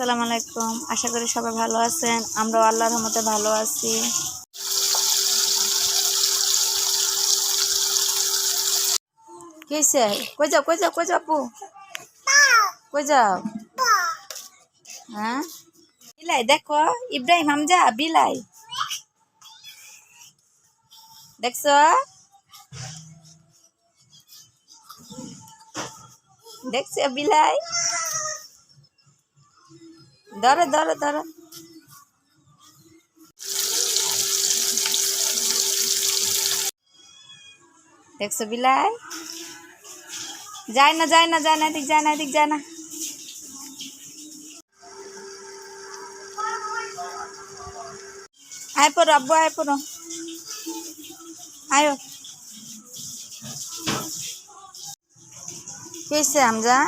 আসসালামু আলাইকুম। আশা করি সবাই ভালো আছেন। আমরাও আল্লাহর রহমতে ভালো আছি। কি হয়েছে কই যাও কই যাও কই যাও আপু? কই যাও? হ্যাঁ? বিলাই, দেখো, ইব্রাহিম, হামজা, বিলাই। দেখছ? দেখছ বিলাই? ধরো ধরো ধরো দেখছ বিলাই? যায় না যায় না যায় না, এদিক যায় না, এদিক যায় না। আয় পড়ো, আব্বু, আয় পড়ো। আয়ো। কি আমজা?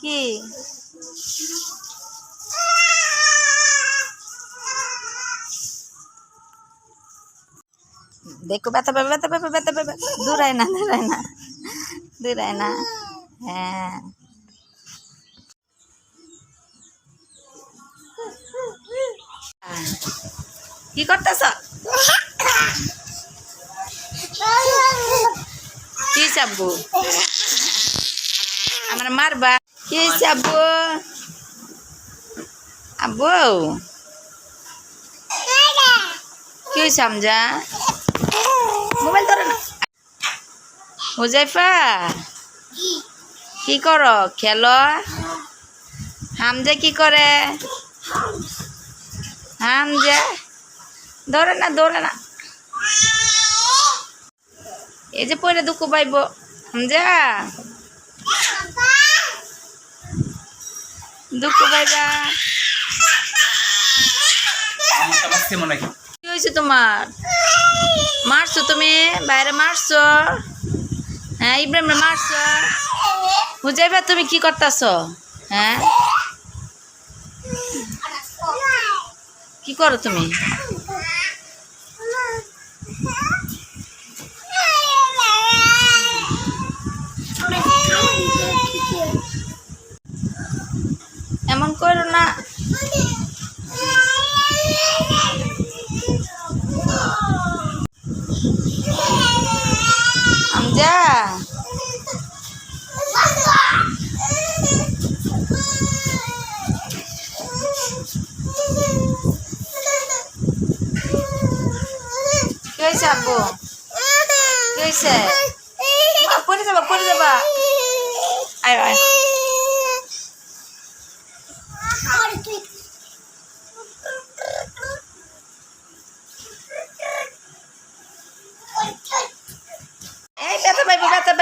কি? দেখো, ব্যথা পাবে ব্যথা পাবে ব্যথা পাবে। দূরায় না দূরায় না দূরায় না। হ্যাঁ। কি করতেছ? কি চাবু আমার মারবা? কি চাবু আব্বু কি হয়েছে আমজা মোবাইল ধরে না। হুজাইফা কি করো? খেলো? হামজা কি করে? হামজা? ধরে না ধরে না। এই যে পরে দুঃখ পাইব হামজা? দুঃখ পাইবা কি হয়েছে তোমার? মারছো তুমি? বাইরে মারছো? হ্যাঁ ইব্রাহিম মারছো? তুমি কি করতেছ? হ্যাঁ? কি করো তুমি এমন করো না আমজা কি হয়েছে আব্বু? কি হয়েছে পড়ে যাবা পড়ে যাবা। আয় আয়। ব্যথা পাইব, ব্যথা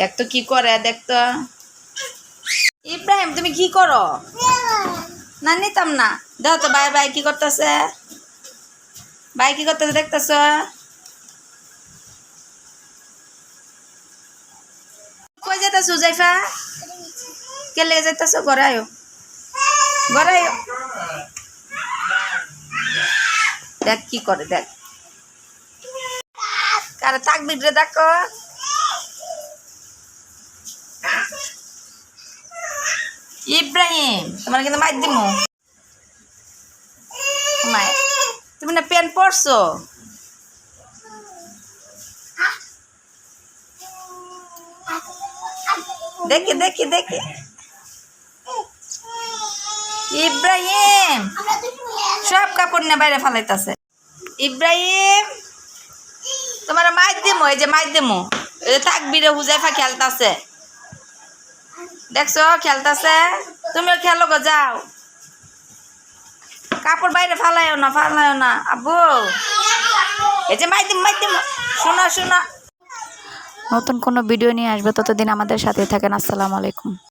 দেখতো কি করে দেখতো ইব্রাহিম, তুমি কি করো? না, নিতাম না। দেখো তো, ভাই ভাই কি করতেছে? ভাই কি করতেছে, দেখতেছ? কই যেতেছ জাইফা? কে লেগে যেতেছ ঘরে আয়ো। ঘরে আয়ো। দেখ কি করে, দেখ। কারে থাকবি রে, দেখো। তোমার কিন্তু মার দিমু। তুমি না প্যান্ট পরছো? দেখি দেখি দেখি। ইব্রাহিম! সব কাপড় নিয়ে বাইরে ফালাইতেছে। ইব্রাহিম! তোমার মাইর দিমো, এই যে মাইর দিমো। থাকবি রে হুজাইফা খেলতাছে। দেখছ, খেলতেছে। তুমিও খেলো গো যাও। কাপড় বাইরে ফালায়ও না, ফালাইও না। আব্বু, এই যে মাইর দিম শোনা শোনা, শোনো। শোনো নতুন কোনো ভিডিও নিয়ে আসবে, ততদিন আমাদের সাথে থাকেন। আসসালামু আলাইকুম।